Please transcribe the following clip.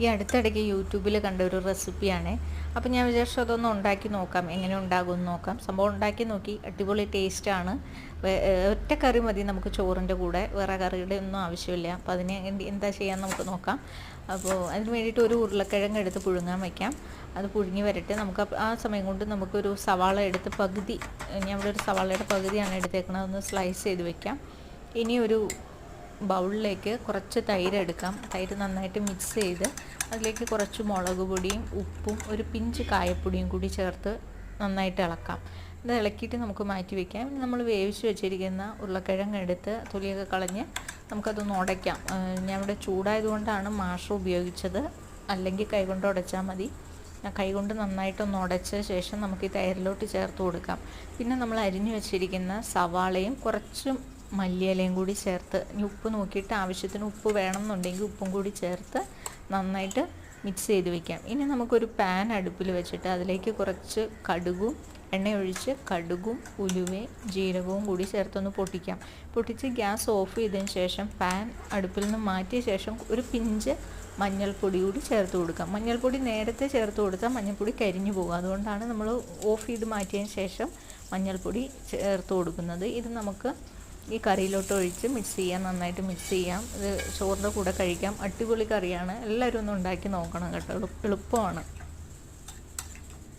ഈ അടുത്തിടയ്ക്ക് യൂട്യൂബിൽ കണ്ട ഒരു റെസിപ്പിയാണ്. അപ്പോൾ ഞാൻ വിചാരിച്ചു അതൊന്ന് ഉണ്ടാക്കി നോക്കാം. എങ്ങനെ ഉണ്ടാകുമെന്ന് നോക്കാം. സംഭവം ഉണ്ടാക്കി നോക്കി. അടിപൊളി ടേസ്റ്റാണ് ഒറ്റ കറി മതി നമുക്ക് ചോറിന്റെ കൂടെ. വേറെ കറിയുടെ ഒന്നും ആവശ്യമില്ല. അപ്പോൾ അതിന് എന്താ ചെയ്യാൻ നമുക്ക് നോക്കാം. അപ്പോൾ അതിന് വേണ്ടിയിട്ട് ഒരു ഉരുളക്കിഴങ്ങ് എടുത്ത് പുഴുങ്ങാൻ വയ്ക്കാം. അത് പുഴുങ്ങി വരട്ടെ. നമുക്ക് ആ സമയം കൊണ്ട് നമുക്കൊരു സവാള എടുത്ത് പകുതി ഞാൻ ഇവിടെ ഒരു സവാളയുടെ പകുതിയാണ് എടുത്തേക്കുന്നത് ഒന്ന് സ്ലൈസ് ചെയ്ത് വയ്ക്കാം. ഇനി ഒരു ബൗളിലേക്ക് കുറച്ച് തൈര് എടുക്കാം. തൈര് നന്നായിട്ട് മിക്സ് ചെയ്ത് അതിലേക്ക് കുറച്ച് മുളക് പൊടിയും ഉപ്പും ഒരു പിഞ്ച് കായപ്പൊടിയും കൂടി ചേർത്ത് നന്നായിട്ട് ഇളക്കാം. ഇത് ഇളക്കിയിട്ട് നമുക്ക് മാറ്റി വയ്ക്കാം നമ്മൾ വേവിച്ച് വെച്ചിരിക്കുന്ന ഉരുളക്കിഴങ്ങ് എടുത്ത് തൊലിയൊക്കെ കളഞ്ഞ് നമുക്കതൊന്ന് ഉടയ്ക്കാം. ഞാൻ ഇവിടെ ചൂടായതുകൊണ്ടാണ് മാഷ ഉപയോഗിച്ചത്. അല്ലെങ്കിൽ കൈകൊണ്ട് ഉടച്ചാൽ മതി. കൈകൊണ്ട് നന്നായിട്ടൊന്ന് ഉടച്ച ശേഷം നമുക്ക് ഈ തൈരിലോട്ട് ചേർത്ത് കൊടുക്കാം. പിന്നെ നമ്മൾ അരിഞ്ഞു വെച്ചിരിക്കുന്ന സവാളയും കുറച്ച് മല്ലിയിലയും കൂടി ചേർത്ത് ഇനി ഉപ്പ് നോക്കിയിട്ട് ആവശ്യത്തിന് ഉപ്പ് വേണമെന്നുണ്ടെങ്കിൽ ഉപ്പും കൂടി ചേർത്ത് നന്നായിട്ട് മിക്സ് ചെയ്ത് വെക്കാം. ഇനി നമുക്കൊരു പാൻ അടുപ്പിൽ വെച്ചിട്ട് അതിലേക്ക് കുറച്ച് കടുകും എണ്ണയൊഴിച്ച് കടുകും ഉലുവയും ജീരകവും കൂടി ചേർത്തൊന്ന് പൊട്ടിക്കാം. പൊട്ടിച്ച് ഗ്യാസ് ഓഫ് ചെയ്തതിന് ശേഷം പാൻ അടുപ്പിൽ നിന്ന് മാറ്റിയ ശേഷം ഒരു പിഞ്ച് മഞ്ഞൾപ്പൊടി കൂടി ചേർത്ത് കൊടുക്കാം. മഞ്ഞൾപ്പൊടി നേരത്തെ ചേർത്ത് കൊടുത്താൽ മഞ്ഞൾപ്പൊടി കരിഞ്ഞു പോകും. അതുകൊണ്ടാണ് നമ്മൾ ഓഫ് ചെയ്ത് മാറ്റിയതിന് ശേഷം മഞ്ഞൾപ്പൊടി ചേർത്ത് കൊടുക്കുന്നത്. ഇത് നമുക്ക് ഈ കറിയിലോട്ട് ഒഴിച്ച് മിക്സ് ചെയ്യാം നന്നായിട്ട് മിക്സ് ചെയ്യാം. ഇത് ചോറിന്റെ കൂടെ കഴിക്കാം. അടിപൊളി കറിയാണ്. എല്ലാവരും ഒന്ന് ഉണ്ടാക്കി നോക്കണം കേട്ടോ. എളുപ്പമാണ്.